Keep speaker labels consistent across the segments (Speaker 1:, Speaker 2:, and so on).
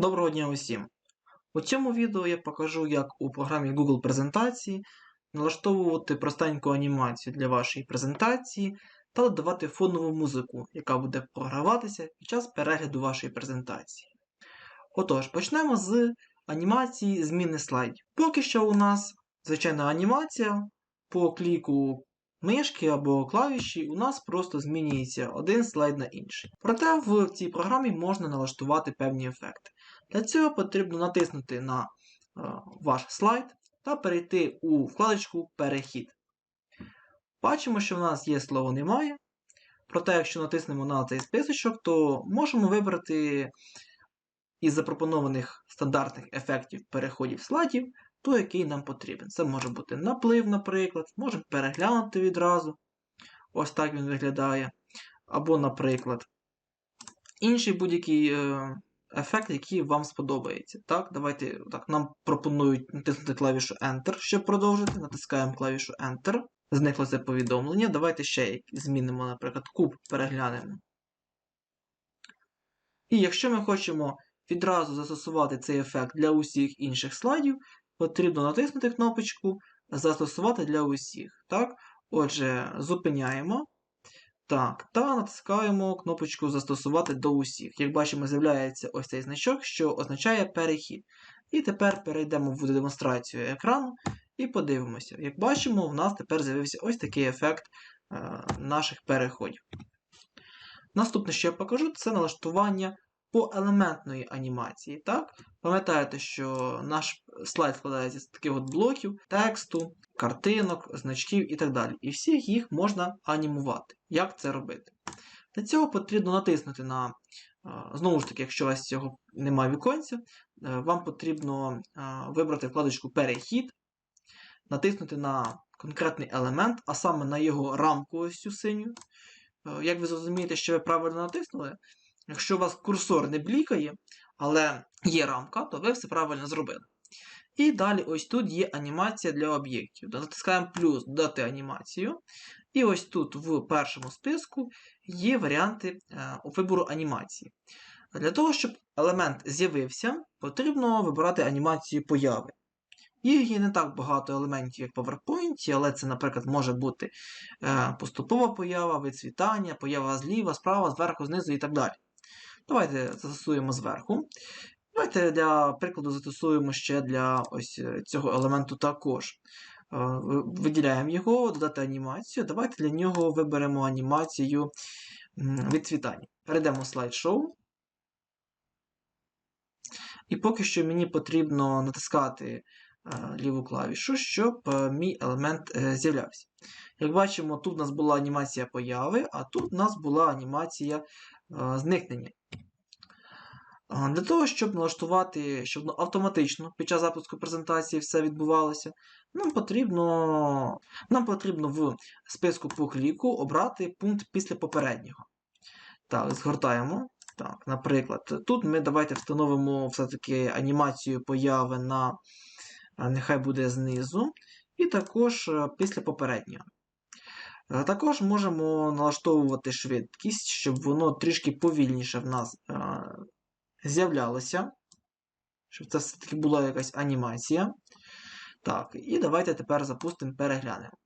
Speaker 1: Доброго дня усім! У цьому відео я покажу, як у програмі Google презентації налаштовувати простеньку анімацію для вашої презентації та додавати фонову музику, яка буде програватися під час перегляду вашої презентації. Отож, почнемо з анімації зміни слайдів. Поки що у нас звичайна анімація по кліку мишки або клавіші у нас просто змінюється один слайд на інший. Проте в цій програмі можна налаштувати певні ефекти. Для цього потрібно натиснути на е, ваш слайд та перейти у вкладочку Перехід. Бачимо, що в нас є слово немає. Проте, якщо натиснемо на цей списочок, то можемо вибрати із запропонованих стандартних ефектів переходів слайдів той, який нам потрібен. Це може бути наплив, наприклад, можемо переглянути відразу. Ось так він виглядає. Або, наприклад, інший будь-який е, ефект, який вам сподобається. Так, давайте так, Нам пропонують натиснути клавішу Enter, щоб продовжити. Натискаємо клавішу Enter. Зникло це повідомлення. Давайте ще змінимо, наприклад, куб переглянемо. І якщо ми хочемо відразу застосувати цей ефект для усіх інших слайдів, потрібно натиснути кнопочку Застосувати для усіх. Так? Отже, зупиняємо. Так, та натискаємо кнопочку Застосувати до усіх. Як бачимо, з'являється ось цей значок, що означає перехід. І тепер перейдемо в демонстрацію екрану і подивимося. Як бачимо, в нас тепер з'явився ось такий ефект е, наших переходів. Наступне, що я покажу, це налаштування поелементної анімації. Так? Пам'ятаєте, що наш слайд складається з таких от блоків, тексту, картинок, значків і так далі. І всіх їх можна анімувати. Як це робити? Для цього потрібно натиснути на, знову ж таки, якщо у вас цього немає віконця, е, вам потрібно вибрати вкладочку Перехід, натиснути на конкретний елемент, а саме на його рамку ось цю синю. Е, як ви зрозумієте, що ви правильно натиснули, Якщо у вас курсор не блікає, але є рамка, то ви все правильно зробили. І далі ось тут є анімація для об'єктів. Натискаємо плюс додати анімацію. І ось тут в першому списку є варіанти е, вибору анімації. Для того, щоб елемент з'явився, потрібно вибирати анімацію появи. Їх є не так багато елементів, як в PowerPoint, але це, наприклад, може бути е, поступова поява, вицвітання, поява зліва, справа, зверху, знизу і так далі. Давайте застосуємо зверху. Давайте для прикладу застосуємо ще для ось е, цього елементу також. Е, виділяємо його, додати анімацію. Давайте для нього виберемо анімацію відцвітання. Перейдемо в слайд-шоу. І поки що мені потрібно натискати е, ліву клавішу, щоб мій елемент з'являвся. Як бачимо, тут у нас була анімація появи, а тут у нас була анімація зникнення. Для того, щоб налаштувати, щоб автоматично під час запуску презентації все відбувалося, нам потрібно нам потрібно в списку по кліку обрати пункт після попереднього. Так, згортаємо. Так, Наприклад, тут ми давайте встановимо все-таки анімацію появи на нехай буде знизу, і також після попереднього. Також можемо налаштовувати швидкість, щоб воно трішки повільніше в нас з'являлося. Щоб це все-таки була якась анімація. Так, і давайте тепер запустимо, переглянемо.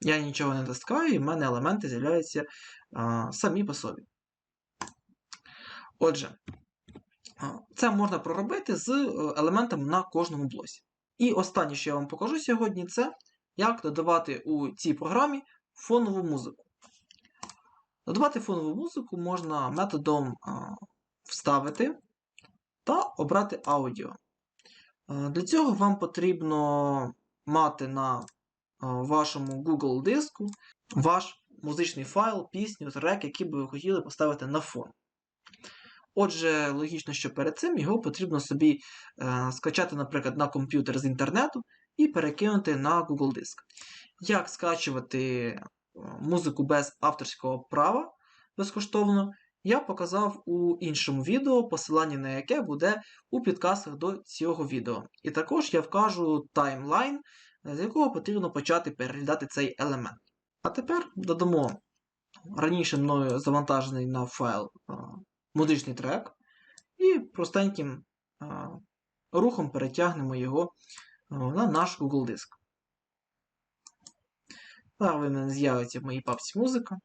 Speaker 1: Я нічого не натискаю, і в мене елементи з'являються а, самі по собі. Отже, це можна проробити з е, елементами на кожному блоці. І останнє, що я вам покажу сьогодні, це як додавати у цій програмі фонову музику. Додавати фонову музику можна методом вставити та обрати аудіо. Для цього вам потрібно мати на вашому Google диску ваш музичний файл, пісню, трек, який би ви хотіли поставити на фон. Отже, логічно, що перед цим його потрібно собі е, скачати, наприклад, на комп'ютер з інтернету і перекинути на Google диск. Як скачувати музику без авторського права безкоштовно, я показав у іншому відео, посилання на яке буде у підказках до цього відео. І також я вкажу таймлайн, з якого потрібно почати переглядати цей елемент. А тепер додамо раніше мною завантажений на файл музичний трек і простеньким рухом перетягнемо його на наш Google диск. Мене з'явиться в моїй папці музика.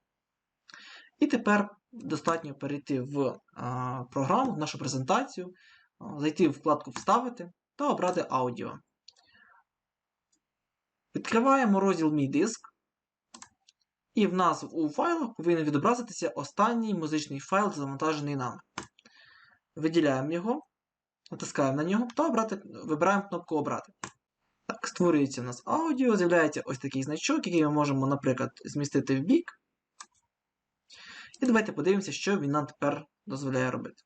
Speaker 1: І тепер достатньо перейти в а, програму, в нашу презентацію, а, зайти в вкладку Вставити та обрати аудіо. Відкриваємо розділ Мій диск. І в нас у файлах повинен відобразитися останній музичний файл, завантажений нами. Виділяємо його, натискаємо на нього та обрати, вибираємо кнопку Обрати. Так, створюється у нас аудіо, з'являється ось такий значок, який ми можемо, наприклад, змістити в бік. І давайте подивимося, що він нам тепер дозволяє робити.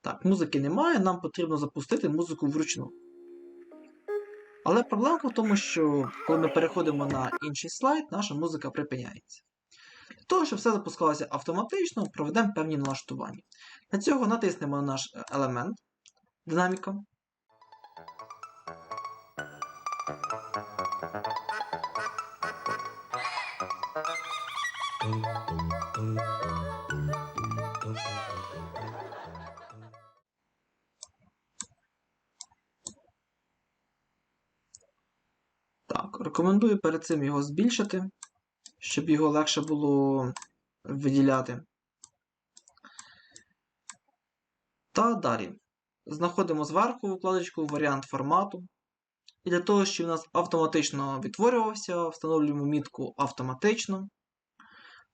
Speaker 1: Так, музики немає, нам потрібно запустити музику вручну. Але проблема в тому, що коли ми переходимо на інший слайд, наша музика припиняється. Для того, щоб все запускалося автоматично, проведемо певні налаштування. Для цього натиснемо на наш е, елемент динаміка. Так, рекомендую перед цим його збільшити, щоб його легше було виділяти. Та далі. Знаходимо зверху вкладочку Варіант формату. І для того, щоб у нас автоматично відтворювався, встановлюємо мітку автоматично.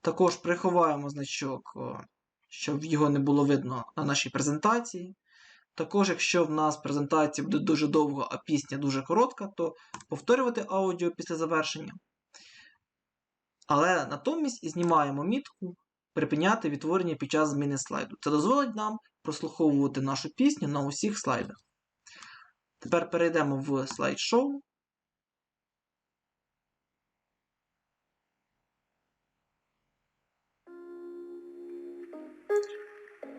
Speaker 1: Також приховаємо значок, щоб його не було видно на нашій презентації. Також, якщо в нас презентація буде дуже довго, а пісня дуже коротка, то повторювати аудіо після завершення. Але натомість знімаємо мітку припиняти відтворення під час зміни слайду. Це дозволить нам прослуховувати нашу пісню на усіх слайдах. Тепер перейдемо в слайд-шоу.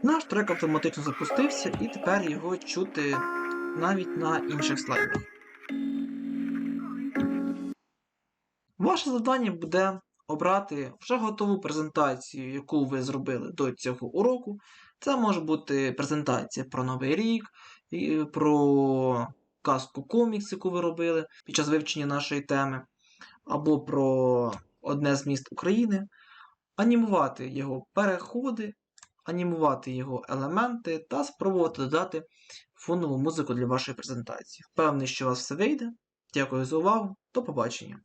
Speaker 1: Наш трек автоматично запустився, і тепер його чути навіть на інших слайдах. Ваше завдання буде обрати вже готову презентацію, яку ви зробили до цього уроку. Це може бути презентація про Новий рік, про казку комікс, яку ви робили під час вивчення нашої теми, або про одне з міст України, анімувати його переходи, анімувати його елементи та спробувати додати фонову музику для вашої презентації. Впевнений, що у вас все вийде. Дякую за увагу. До побачення!